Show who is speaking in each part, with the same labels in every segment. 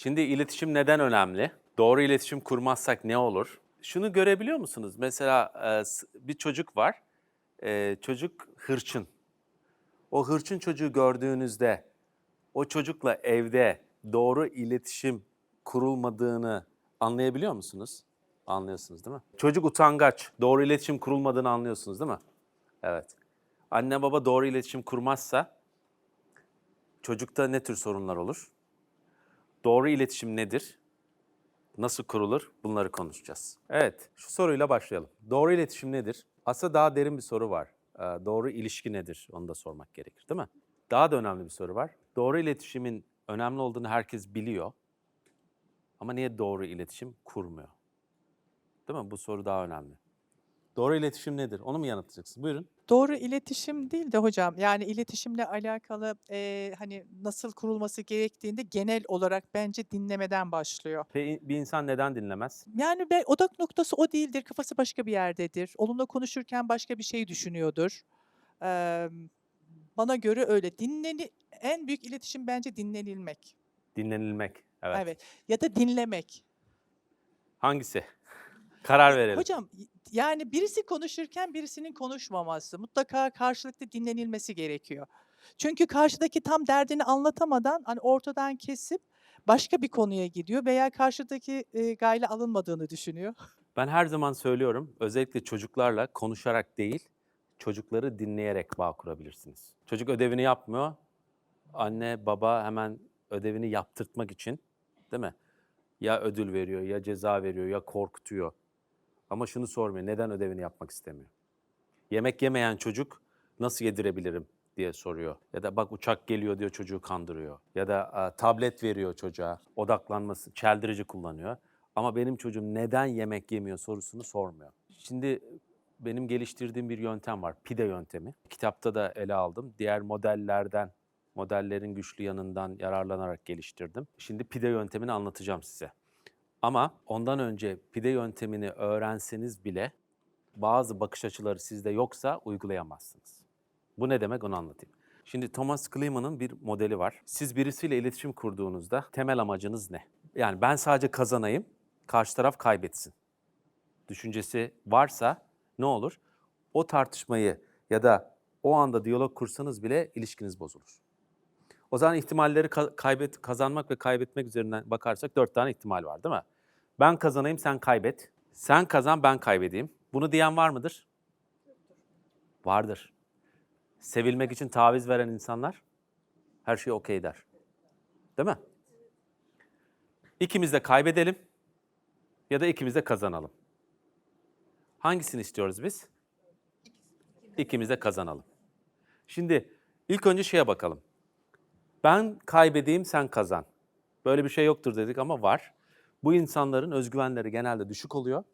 Speaker 1: Şimdi iletişim neden önemli? Doğru iletişim kurmazsak ne olur? Şunu görebiliyor musunuz? Mesela e, bir çocuk var. E, Çocuk hırçın. O hırçın çocuğu gördüğünüzde o çocukla evde doğru iletişim kurulmadığını anlayabiliyor musunuz? Anlıyorsunuz değil mi? Çocuk utangaç, doğru iletişim kurulmadığını anlıyorsunuz değil mi? Evet. Anne baba doğru iletişim kurmazsa çocukta ne tür sorunlar olur? Doğru iletişim nedir? Nasıl kurulur? Bunları konuşacağız. Evet, şu soruyla başlayalım. Doğru iletişim nedir? Aslında daha derin bir soru var. Ee, Doğru ilişki nedir? Onu da sormak gerekir, değil mi? Daha da önemli bir soru var. Doğru iletişimin önemli olduğunu herkes biliyor. Ama niye doğru iletişim kurmuyor? Değil mi? Bu soru daha önemli. Doğru iletişim nedir? Onu mu yanıtlayacaksın? Buyurun.
Speaker 2: Doğru iletişim değil de hocam yani iletişimle alakalı eee, hani nasıl kurulması gerektiğinde genel olarak bence dinlemeden başlıyor.
Speaker 1: Pe- Bir insan neden dinlemez?
Speaker 2: Yani be, odak noktası o değildir, kafası başka bir yerdedir. Onunla konuşurken başka bir şey düşünüyordur. Eee, bana göre öyle. Dinleni, en büyük iletişim bence dinlenilmek.
Speaker 1: Dinlenilmek. Evet.
Speaker 2: Evet. Ya da dinlemek.
Speaker 1: Hangisi? Karar verelim.
Speaker 2: Hocam y- yani birisi konuşurken birisinin konuşmaması, mutlaka karşılıklı dinlenilmesi gerekiyor. Çünkü karşıdaki tam derdini anlatamadan hani ortadan kesip başka bir konuya gidiyor veya karşıdaki e, gayle alınmadığını düşünüyor.
Speaker 1: Ben her zaman söylüyorum, özellikle çocuklarla konuşarak değil, çocukları dinleyerek bağ kurabilirsiniz. Çocuk ödevini yapmıyor, anne baba hemen ödevini yaptırtmak için, değil mi? Ya ödül veriyor, ya ceza veriyor, ya korkutuyor. Ama şunu sormuyor, neden ödevini yapmak istemiyor? Yemek yemeyen çocuk nasıl yedirebilirim diye soruyor. Ya da bak uçak geliyor diyor çocuğu kandırıyor. Ya da a, tablet veriyor çocuğa, odaklanması, çeldirici kullanıyor. Ama benim çocuğum neden yemek yemiyor sorusunu sormuyor. Şimdi benim geliştirdiğim bir yöntem var, pide yöntemi. Kitapta da ele aldım. Diğer modellerden, modellerin güçlü yanından yararlanarak geliştirdim. Şimdi pide yöntemini anlatacağım size. Ama ondan önce pide yöntemini öğrenseniz bile bazı bakış açıları sizde yoksa uygulayamazsınız. Bu ne demek onu anlatayım. Şimdi Thomas Kliman'ın bir modeli var. Siz birisiyle iletişim kurduğunuzda temel amacınız ne? Yani ben sadece kazanayım, karşı taraf kaybetsin. Düşüncesi varsa ne olur? O tartışmayı ya da o anda diyalog kursanız bile ilişkiniz bozulur. O zaman ihtimalleri ka- kaybet kazanmak ve kaybetmek üzerinden bakarsak dört tane ihtimal var değil mi? Ben kazanayım, sen kaybet. Sen kazan, ben kaybedeyim. Bunu diyen var mıdır? Vardır. Sevilmek için taviz veren insanlar her şey okey der. Değil mi? İkimiz de kaybedelim ya da ikimiz de kazanalım. Hangisini istiyoruz biz? İkimiz de kazanalım. Şimdi ilk önce şeye bakalım. Ben kaybedeyim, sen kazan. Böyle bir şey yoktur dedik ama var. Bu insanların özgüvenleri genelde düşük oluyor.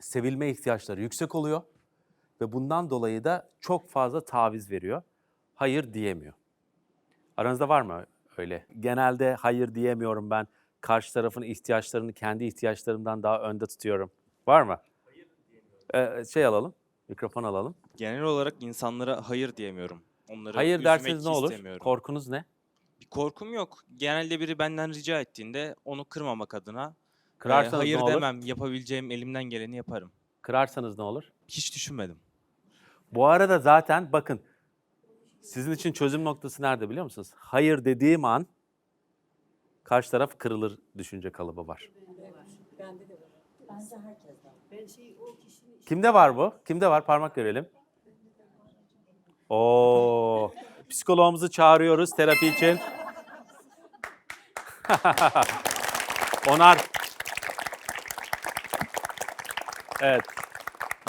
Speaker 1: Sevilme ihtiyaçları yüksek oluyor ve bundan dolayı da çok fazla taviz veriyor. Hayır diyemiyor. Aranızda var mı öyle? Genelde hayır diyemiyorum ben. Karşı tarafın ihtiyaçlarını kendi ihtiyaçlarımdan daha önde tutuyorum. Var mı? Ee, şey alalım, mikrofon alalım.
Speaker 3: Genel olarak insanlara hayır diyemiyorum. Onları
Speaker 1: Hayır derseniz ne olur? Korkunuz ne?
Speaker 3: Bir korkum yok. Genelde biri benden rica ettiğinde onu kırmamak adına e,
Speaker 1: Kırarsanız
Speaker 3: hayır
Speaker 1: ne olur?
Speaker 3: demem. Yapabileceğim elimden geleni yaparım.
Speaker 1: Kırarsanız ne olur?
Speaker 3: Hiç düşünmedim.
Speaker 1: Bu arada zaten bakın sizin için çözüm noktası nerede biliyor musunuz? Hayır dediğim an karşı taraf kırılır düşünce kalıbı var. Kimde var bu? Kimde var? Parmak görelim. Oo, psikoloğumuzu çağırıyoruz terapi için. Onar. Evet.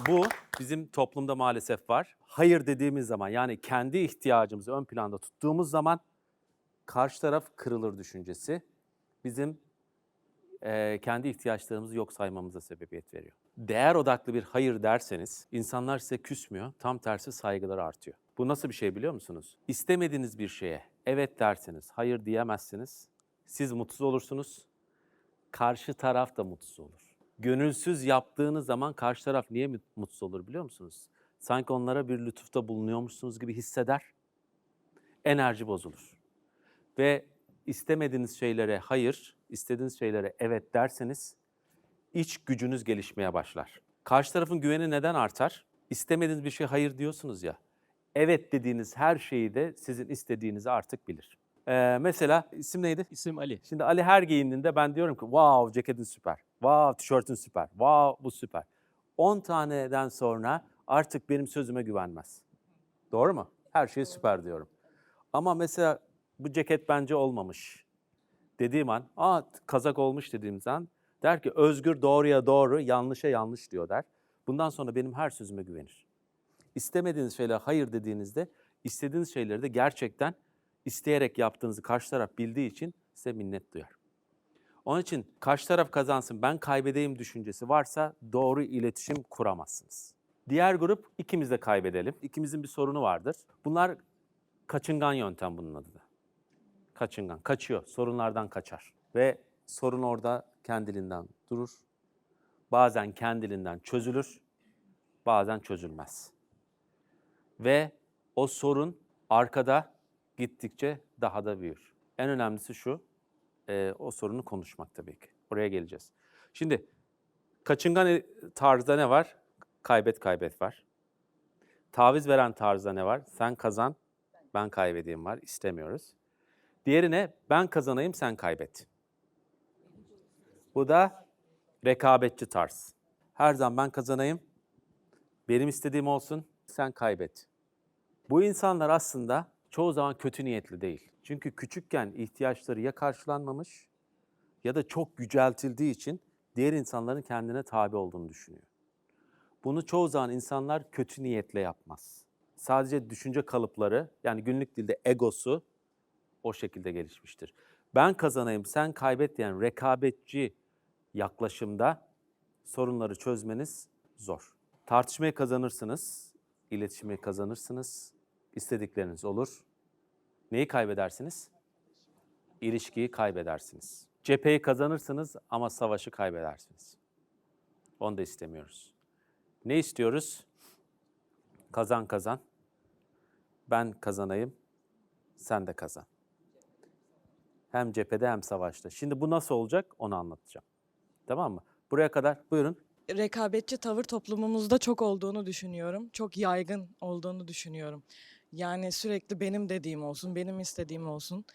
Speaker 1: Bu bizim toplumda maalesef var. Hayır dediğimiz zaman yani kendi ihtiyacımızı ön planda tuttuğumuz zaman karşı taraf kırılır düşüncesi bizim eee, kendi ihtiyaçlarımızı yok saymamıza sebebiyet veriyor. Değer odaklı bir hayır derseniz insanlar size küsmüyor, tam tersi saygıları artıyor. Bu nasıl bir şey biliyor musunuz? İstemediğiniz bir şeye evet derseniz, hayır diyemezsiniz. Siz mutsuz olursunuz, karşı taraf da mutsuz olur. Gönülsüz yaptığınız zaman karşı taraf niye mut- mutsuz olur biliyor musunuz? Sanki onlara bir lütufta bulunuyormuşsunuz gibi hisseder. Enerji bozulur. Ve istemediğiniz şeylere hayır istediğiniz şeylere evet derseniz iç gücünüz gelişmeye başlar. Karşı tarafın güveni neden artar? İstemediğiniz bir şey hayır diyorsunuz ya. Evet dediğiniz her şeyi de sizin istediğinizi artık bilir. Ee, mesela isim neydi?
Speaker 4: İsim Ali.
Speaker 1: Şimdi Ali her giyindiğinde ben diyorum ki wow ceketin süper, wow tişörtün süper, wow bu süper. 10 taneden sonra artık benim sözüme güvenmez. Doğru mu? Her şey süper diyorum. Ama mesela bu ceket bence olmamış dediğim an, aa kazak olmuş dediğim zaman der ki özgür doğruya doğru, yanlışa yanlış diyor der. Bundan sonra benim her sözüme güvenir. İstemediğiniz şeylere hayır dediğinizde istediğiniz şeyleri de gerçekten isteyerek yaptığınızı karşı taraf bildiği için size minnet duyar. Onun için karşı taraf kazansın ben kaybedeyim düşüncesi varsa doğru iletişim kuramazsınız. Diğer grup ikimiz de kaybedelim. İkimizin bir sorunu vardır. Bunlar kaçıngan yöntem bunun adı da. Kaçıngan, kaçıyor, sorunlardan kaçar. Ve sorun orada kendiliğinden durur. Bazen kendiliğinden çözülür, bazen çözülmez. Ve o sorun arkada gittikçe daha da büyür. En önemlisi şu, e, o sorunu konuşmak tabii ki. Oraya geleceğiz. Şimdi kaçıngan e, tarzda ne var? Kaybet kaybet var. Taviz veren tarzda ne var? Sen kazan, ben kaybedeyim var. İstemiyoruz. Diğeri ne? Ben kazanayım, sen kaybet. Bu da rekabetçi tarz. Her zaman ben kazanayım, benim istediğim olsun, sen kaybet. Bu insanlar aslında çoğu zaman kötü niyetli değil. Çünkü küçükken ihtiyaçları ya karşılanmamış ya da çok yüceltildiği için diğer insanların kendine tabi olduğunu düşünüyor. Bunu çoğu zaman insanlar kötü niyetle yapmaz. Sadece düşünce kalıpları yani günlük dilde egosu o şekilde gelişmiştir. Ben kazanayım sen kaybet diyen rekabetçi yaklaşımda sorunları çözmeniz zor. Tartışmayı kazanırsınız, iletişimi kazanırsınız, istedikleriniz olur. Neyi kaybedersiniz? İlişkiyi kaybedersiniz. Cepheyi kazanırsınız ama savaşı kaybedersiniz. Onu da istemiyoruz. Ne istiyoruz? Kazan kazan. Ben kazanayım, sen de kazan. Hem cephede hem savaşta. Şimdi bu nasıl olacak onu anlatacağım. Tamam mı? Buraya kadar buyurun.
Speaker 5: rekabetçi tavır toplumumuzda çok olduğunu düşünüyorum. Çok yaygın olduğunu düşünüyorum. Yani sürekli benim dediğim olsun, benim istediğim olsun.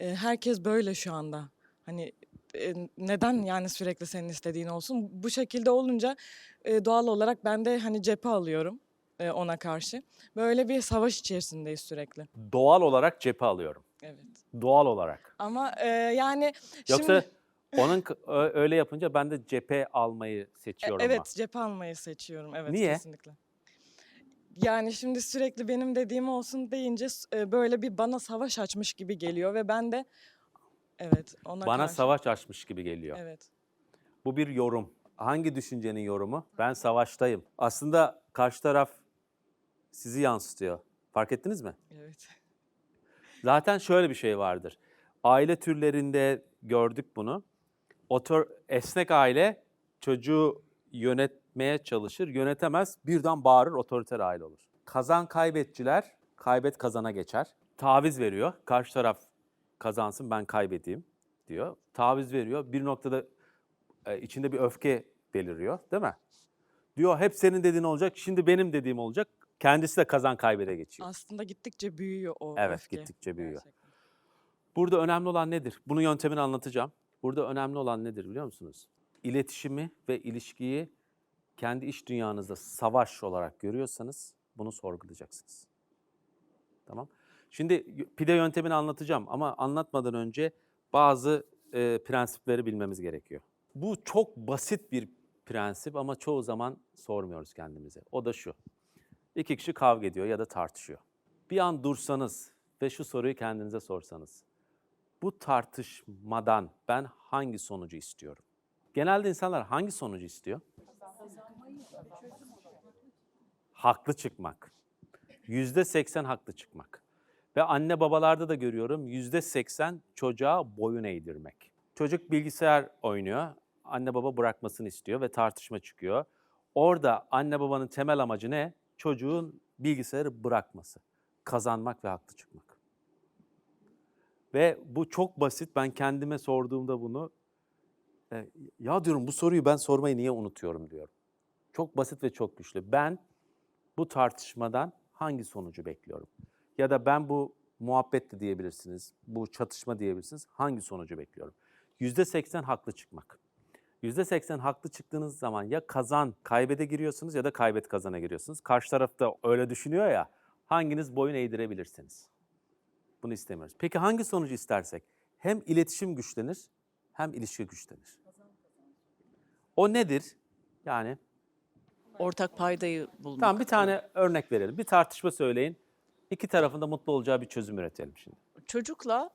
Speaker 5: Eee, herkes böyle şu anda. Hani eee, neden yani sürekli senin istediğin olsun? Bu şekilde olunca eee, doğal olarak ben de hani cephe alıyorum eee, ona karşı. Böyle bir savaş içerisindeyiz sürekli.
Speaker 1: Doğal olarak cephe alıyorum.
Speaker 5: Evet.
Speaker 1: Doğal olarak.
Speaker 5: Ama eee, yani
Speaker 1: Yoksa
Speaker 5: şimdi
Speaker 1: onun öyle yapınca ben de cephe almayı
Speaker 5: E,
Speaker 1: seçiyorum.
Speaker 5: Evet,
Speaker 1: ama.
Speaker 5: cephe almayı seçiyorum. Evet,
Speaker 1: Niye?
Speaker 5: kesinlikle. Yani şimdi sürekli benim dediğim olsun deyince e, böyle bir bana savaş açmış gibi geliyor ve ben de evet ona
Speaker 1: Bana
Speaker 5: karşı.
Speaker 1: savaş açmış gibi geliyor.
Speaker 5: Evet.
Speaker 1: Bu bir yorum. Hangi düşüncenin yorumu? Ben savaştayım. Aslında karşı taraf sizi yansıtıyor. Fark ettiniz mi?
Speaker 5: Evet.
Speaker 1: Zaten şöyle bir şey vardır. Aile türlerinde gördük bunu. Otor, esnek aile çocuğu yönetmeye çalışır, yönetemez, birden bağırır, otoriter aile olur. Kazan kaybetçiler, kaybet kazana geçer. Taviz veriyor, karşı taraf kazansın ben kaybedeyim diyor. Taviz veriyor, bir noktada e, içinde bir öfke beliriyor değil mi? Diyor hep senin dediğin olacak, şimdi benim dediğim olacak. Kendisi de kazan kaybede geçiyor.
Speaker 5: Aslında gittikçe büyüyor o
Speaker 1: Evet,
Speaker 5: öfke.
Speaker 1: gittikçe büyüyor.
Speaker 5: Gerçekten.
Speaker 1: Burada önemli olan nedir? Bunun yöntemini anlatacağım. Burada önemli olan nedir biliyor musunuz? İletişimi ve ilişkiyi kendi iş dünyanızda savaş olarak görüyorsanız bunu sorgulayacaksınız. Tamam? Şimdi pide yöntemini anlatacağım ama anlatmadan önce bazı e, prensipleri bilmemiz gerekiyor. Bu çok basit bir prensip ama çoğu zaman sormuyoruz kendimize. O da şu. İki kişi kavga ediyor ya da tartışıyor. Bir an dursanız ve şu soruyu kendinize sorsanız. Bu tartışmadan ben hangi sonucu istiyorum? Genelde insanlar hangi sonucu istiyor? Haklı çıkmak. Yüzde seksen haklı çıkmak. Ve anne babalarda da görüyorum yüzde seksen çocuğa boyun eğdirmek. Çocuk bilgisayar oynuyor, anne baba bırakmasını istiyor ve tartışma çıkıyor. Orada anne babanın temel amacı ne? Çocuğun bilgisayarı bırakması. Kazanmak ve haklı çıkmak. Ve bu çok basit. Ben kendime sorduğumda bunu Ya diyorum bu soruyu ben sormayı niye unutuyorum diyorum. Çok basit ve çok güçlü. Ben bu tartışmadan hangi sonucu bekliyorum? Ya da ben bu muhabbet diyebilirsiniz, bu çatışma diyebilirsiniz. Hangi sonucu bekliyorum? Yüzde seksen haklı çıkmak. Yüzde seksen haklı çıktığınız zaman ya kazan kaybede giriyorsunuz ya da kaybet kazana giriyorsunuz. Karşı taraf da öyle düşünüyor ya. Hanginiz boyun eğdirebilirsiniz? Bunu istemiyoruz. Peki hangi sonucu istersek? Hem iletişim güçlenir hem ilişki güçlenir. O nedir? Yani
Speaker 4: Ortak paydayı bulmak.
Speaker 1: tamam bir tane örnek verelim. Bir tartışma söyleyin. İki tarafın da mutlu olacağı bir çözüm üretelim şimdi.
Speaker 4: Çocukla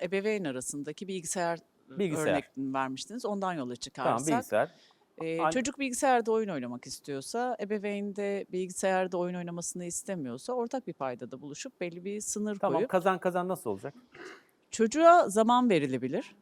Speaker 4: e, ebeveyn arasındaki bilgisayar,
Speaker 1: Bilgisayar.
Speaker 4: örneğini vermiştiniz. Ondan yola
Speaker 1: Tamam
Speaker 4: çıkarsak.
Speaker 1: bilgisayar.
Speaker 4: e,
Speaker 1: An-
Speaker 4: çocuk bilgisayarda oyun oynamak istiyorsa, ebeveyn de bilgisayarda oyun oynamasını istemiyorsa ortak bir paydada buluşup belli bir sınır
Speaker 1: Tamam
Speaker 4: koyup
Speaker 1: kazan kazan nasıl olacak?
Speaker 4: çocuğa zaman verilebilir.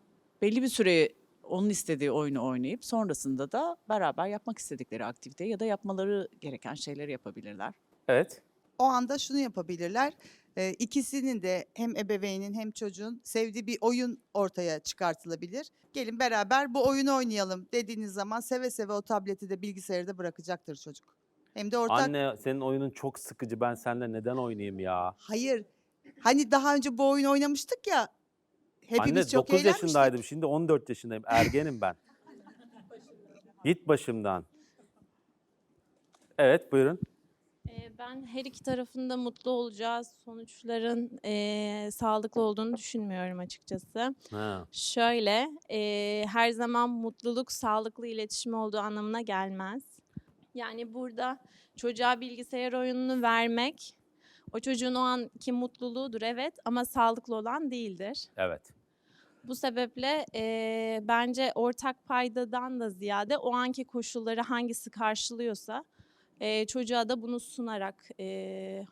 Speaker 4: Belli bir süre onun istediği oyunu oynayıp sonrasında da beraber yapmak istedikleri aktiviteyi ya da yapmaları gereken şeyleri yapabilirler.
Speaker 1: Evet.
Speaker 6: o anda şunu yapabilirler. Ee, ikisinin de hem ebeveynin hem çocuğun sevdiği bir oyun ortaya çıkartılabilir. Gelin beraber bu oyunu oynayalım dediğiniz zaman seve seve o tableti de bilgisayarı da bırakacaktır çocuk. Hem de ortak
Speaker 1: Anne senin oyunun çok sıkıcı ben seninle neden oynayayım ya?
Speaker 6: hayır. Hani daha önce bu oyunu oynamıştık ya. Hepimiz
Speaker 1: Anne
Speaker 6: çok
Speaker 1: 9
Speaker 6: eğlenmiştik.
Speaker 1: yaşındaydım şimdi 14 yaşındayım. Ergenim ben. Git başımdan. Evet buyurun.
Speaker 7: Ee, Ben her iki tarafında mutlu olacağı sonuçların eee, sağlıklı olduğunu düşünmüyorum açıkçası.
Speaker 1: Ha.
Speaker 7: Şöyle, eee, her zaman mutluluk sağlıklı iletişim olduğu anlamına gelmez. Yani burada çocuğa bilgisayar oyununu vermek, o çocuğun o anki mutluluğudur evet ama sağlıklı olan değildir.
Speaker 1: Evet.
Speaker 7: Bu sebeple eee, bence ortak paydadan da ziyade o anki koşulları hangisi karşılıyorsa eee, çocuğa da bunu sunarak eee,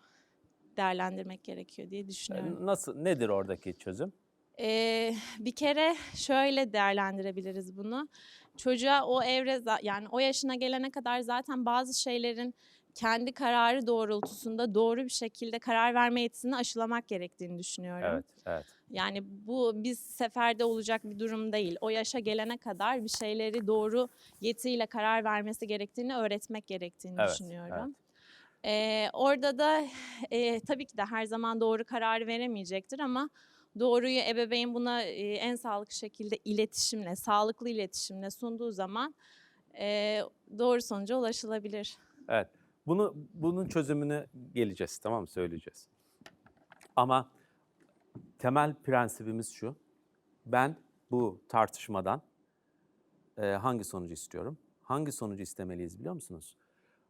Speaker 7: değerlendirmek gerekiyor diye
Speaker 1: E,
Speaker 7: düşünüyorum.
Speaker 1: Nasıl nedir oradaki çözüm?
Speaker 7: Eee, bir kere şöyle değerlendirebiliriz bunu. Çocuğa o evre yani o yaşına gelene kadar zaten bazı şeylerin kendi kararı doğrultusunda doğru bir şekilde karar verme yetisini aşılamak gerektiğini düşünüyorum.
Speaker 1: Evet, evet.
Speaker 7: Yani bu biz seferde olacak bir durum değil. O yaşa gelene kadar bir şeyleri doğru yetiyle karar vermesi gerektiğini öğretmek gerektiğini
Speaker 1: Evet,
Speaker 7: düşünüyorum. Ee, orada da e, tabii ki de her zaman doğru kararı veremeyecektir ama doğruyu ebeveyn buna e, en sağlıklı şekilde iletişimle, sağlıklı iletişimle sunduğu zaman e, doğru sonuca ulaşılabilir.
Speaker 1: Evet. Bunu bunun çözümünü geleceğiz tamam mı? Söyleyeceğiz. Ama temel prensibimiz şu. Ben bu tartışmadan e, hangi sonucu istiyorum? Hangi sonucu istemeliyiz biliyor musunuz?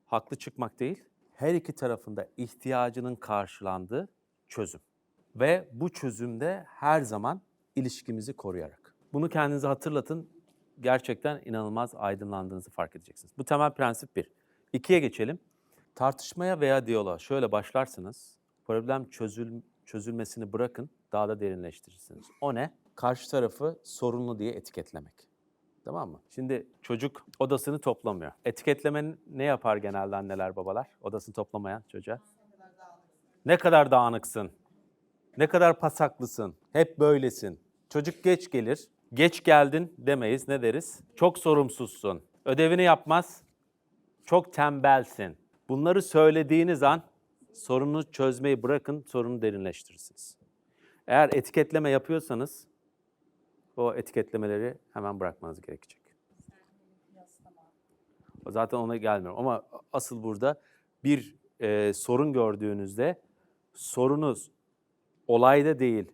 Speaker 1: Haklı çıkmak değil, her iki tarafında ihtiyacının karşılandığı çözüm. Ve bu çözümde her zaman ilişkimizi koruyarak. Bunu kendinize hatırlatın. Gerçekten inanılmaz aydınlandığınızı fark edeceksiniz. Bu temel prensip bir. İkiye geçelim. Tartışmaya veya diyaloğa şöyle başlarsınız. Problem çözül, çözülmesini bırakın, daha da derinleştirirsiniz. O ne? Karşı tarafı sorunlu diye etiketlemek. Tamam mı? Şimdi çocuk odasını toplamıyor. Etiketlemenin ne yapar genelde anneler babalar? Odasını toplamayan çocuğa. Ne kadar dağınıksın. Ne kadar pasaklısın. Hep böylesin. Çocuk geç gelir. Geç geldin demeyiz. Ne deriz? Çok sorumsuzsun. Ödevini yapmaz. Çok tembelsin. Bunları söylediğiniz an sorunu çözmeyi bırakın, sorunu derinleştirirsiniz. Eğer etiketleme yapıyorsanız o etiketlemeleri hemen bırakmanız gerekecek. O Zaten ona gelmiyorum ama asıl burada bir e, sorun gördüğünüzde sorunuz olayda değil,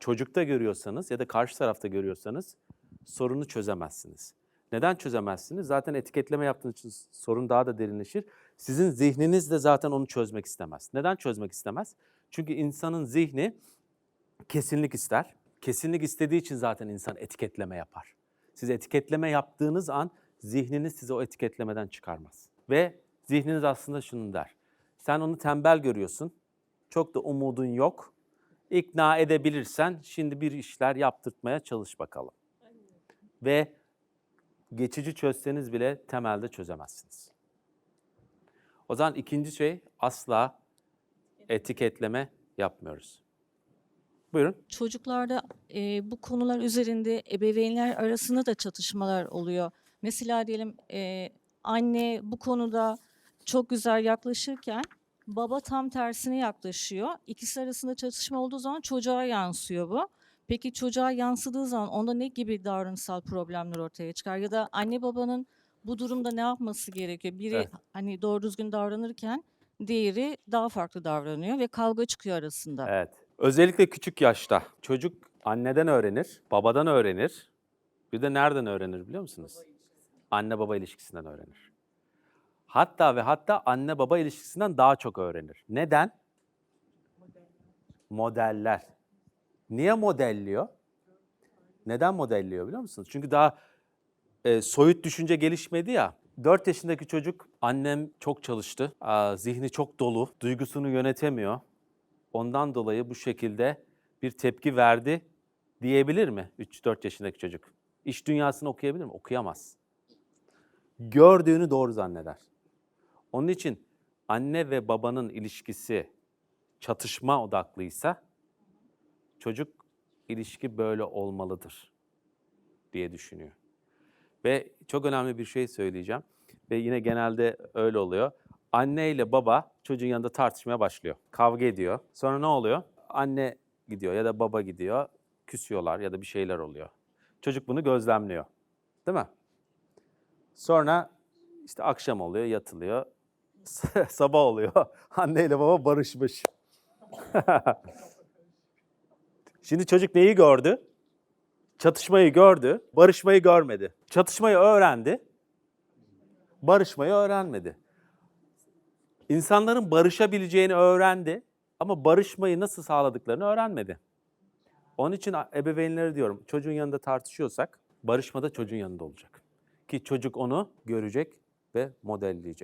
Speaker 1: çocukta görüyorsanız ya da karşı tarafta görüyorsanız sorunu çözemezsiniz. Neden çözemezsiniz? Zaten etiketleme yaptığınız için sorun daha da derinleşir. Sizin zihniniz de zaten onu çözmek istemez. Neden çözmek istemez? Çünkü insanın zihni kesinlik ister. Kesinlik istediği için zaten insan etiketleme yapar. Siz etiketleme yaptığınız an zihniniz sizi o etiketlemeden çıkarmaz. Ve zihniniz aslında şunu der. Sen onu tembel görüyorsun. Çok da umudun yok. İkna edebilirsen şimdi bir işler yaptırtmaya çalış bakalım. Ve geçici çözseniz bile temelde çözemezsiniz. O zaman ikinci şey asla etiketleme yapmıyoruz. Buyurun.
Speaker 8: çocuklarda e, bu konular üzerinde ebeveynler arasında da çatışmalar oluyor. Mesela diyelim e, anne bu konuda çok güzel yaklaşırken baba tam tersine yaklaşıyor. İkisi arasında çatışma olduğu zaman çocuğa yansıyor bu. Peki çocuğa yansıdığı zaman onda ne gibi davranışsal problemler ortaya çıkar? Ya da anne babanın bu durumda ne yapması gerekiyor? Biri
Speaker 1: Evet.
Speaker 8: hani doğru düzgün davranırken diğeri daha farklı davranıyor ve kavga çıkıyor arasında.
Speaker 1: Evet. Özellikle küçük yaşta çocuk anneden öğrenir, babadan öğrenir. Bir de nereden öğrenir biliyor musunuz? Anne baba ilişkisinden öğrenir. Hatta ve hatta anne baba ilişkisinden daha çok öğrenir. Neden? Modeller. Niye modelliyor? Neden modelliyor biliyor musunuz? Çünkü daha e, soyut düşünce gelişmedi ya. 4 yaşındaki çocuk annem çok çalıştı, aa, zihni çok dolu, duygusunu yönetemiyor. Ondan dolayı bu şekilde bir tepki verdi diyebilir mi 3-4 yaşındaki çocuk? İş dünyasını okuyabilir mi? Okuyamaz. Gördüğünü doğru zanneder. Onun için anne ve babanın ilişkisi çatışma odaklıysa çocuk ilişki böyle olmalıdır diye düşünüyor. Ve çok önemli bir şey söyleyeceğim ve yine genelde öyle oluyor. Anne ile baba çocuğun yanında tartışmaya başlıyor. Kavga ediyor. Sonra ne oluyor? Anne gidiyor ya da baba gidiyor. Küsüyorlar ya da bir şeyler oluyor. Çocuk bunu gözlemliyor. Değil mi? Sonra işte akşam oluyor, yatılıyor. Sabah oluyor. Anne ile baba barışmış. Şimdi çocuk neyi gördü? Çatışmayı gördü, barışmayı görmedi. Çatışmayı öğrendi, barışmayı öğrenmedi. İnsanların barışabileceğini öğrendi ama barışmayı nasıl sağladıklarını öğrenmedi. Onun için ebeveynlere diyorum, çocuğun yanında tartışıyorsak barışmada çocuğun yanında olacak. Ki çocuk onu görecek ve modelleyecek.